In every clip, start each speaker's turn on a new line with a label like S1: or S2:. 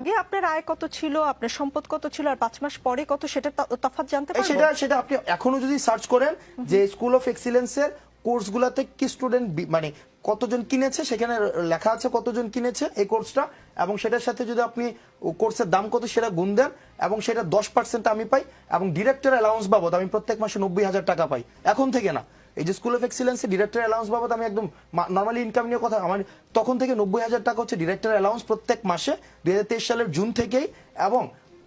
S1: আগে আপনার আয় কত ছিল আপনার সম্পদ কত ছিল আর পাঁচ মাস পরে কত সেটা তফাৎ জানতে
S2: এই
S1: পারব?
S2: সেটা সেটা আপনি এখনও যদি সার্চ করেন যে স্কুল অফ এক্সিলেন্সের কোর্সগুলোতে কি স্টুডেন্ট মানে কতজন কিনেছে সেখানে লেখা আছে কতজন কিনেছে এই কোর্সটা এবং সেটার সাথে যদি আপনি কোর্সের দাম কত সেটা গুণ দেন এবং সেটা দশ পার্সেন্ট আমি পাই এবং ডিরেক্টর অ্যালাউন্স বাবদ আমি প্রত্যেক মাসে নব্বই হাজার টাকা পাই। এখন থেকে না। এই যে স্কুল অফ এক্সিলেন্সে ডিরেক্টর অ্যালাউন্স বাবদ আমি একদম নর্মালি ইনকাম নিয়ে কথা আমার তখন থেকে নব্বই হাজার টাকা হচ্ছে ডিরেক্টর অ্যালাউন্স প্রত্যেক মাসে দুই হাজার তেইশ সালের জুন থেকেই এবং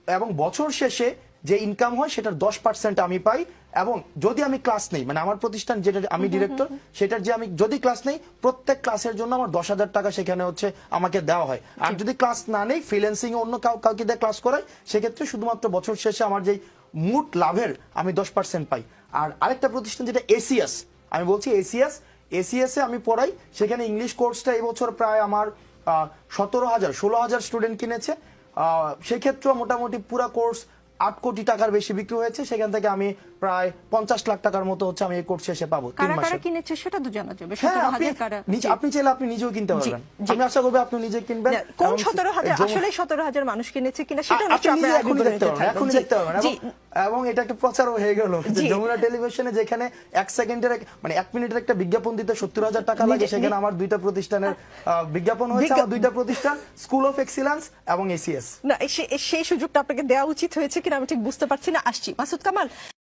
S2: এবং বছর শেষে যে ইনকাম হয় সেটার দশ পার্সেন্ট আমি পাই। এবং যদি আমি ক্লাস নেই মানে আমার প্রতিষ্ঠান যেটা আমি ডিরেক্টর সেটার যে আমি যদি ক্লাস নেই প্রত্যেক ক্লাসের জন্য আমার দশ হাজার টাকা সেখানে হচ্ছে আমাকে দেওয়া হয়। আর যদি ক্লাস না নেই ফ্রিল্যান্সিং অন্য কাউ কাউকে দিয়ে ক্লাস করাই সেক্ষেত্রে শুধুমাত্র বছর শেষে আমার যেই মুট লাভের আমি দশ পার্সেন্ট পাই। আর আরেকটা প্রতিষ্ঠান যেটা এসিএস আমি বলছি এসিএস এসিএস এ আমি পড়াই সেখানে ইংলিশ কোর্সটা এবছর প্রায় আমার সতেরো হাজার ষোলো হাজার স্টুডেন্ট কিনেছে। সেক্ষেত্রেও মোটামুটি পুরো কোর্স আট কোটি টাকার বেশি বিক্রি হয়েছে সেখান থেকে আমি প্রায় পঞ্চাশ লাখ টাকার মতো হচ্ছে আমি এই কোর্স শেষে পাবো তিন
S1: কারা
S2: মাসে
S1: কিনেছে সেটা তো জানা যাবে
S2: হ্যাঁ আপনি চাইলে আপনি নিজেও কিনতে পারবেন। আমি আশা করব আপনি নিজে কিনবেন।
S1: কোন সতেরো হাজার আসলে সতেরো হাজার মানুষ কিনেছে কিনা সেটা
S2: আপনি এখনই দেখতে পারবেন এখনই দেখতে পারবেন। এবং- এটা একটা প্রচারও হয়ে গেল। যমুনা টেলিভিশনে যেখানে এক সেকেন্ডের মানে এক মিনিটের একটা বিজ্ঞাপন দিতে সত্তর হাজার টাকা লাগে সেখানে আমার দুইটা প্রতিষ্ঠানের বিজ্ঞাপন হয়েছে আমার দুইটা প্রতিষ্ঠান স্কুল অফ এক্সিলেন্স এবং এসিএস
S1: না সেই সুযোগটা আপনাকে দেওয়া উচিত হয়েছে কিনা আমি ঠিক বুঝতে পারছি না। আসছি। মাসুদ কামাল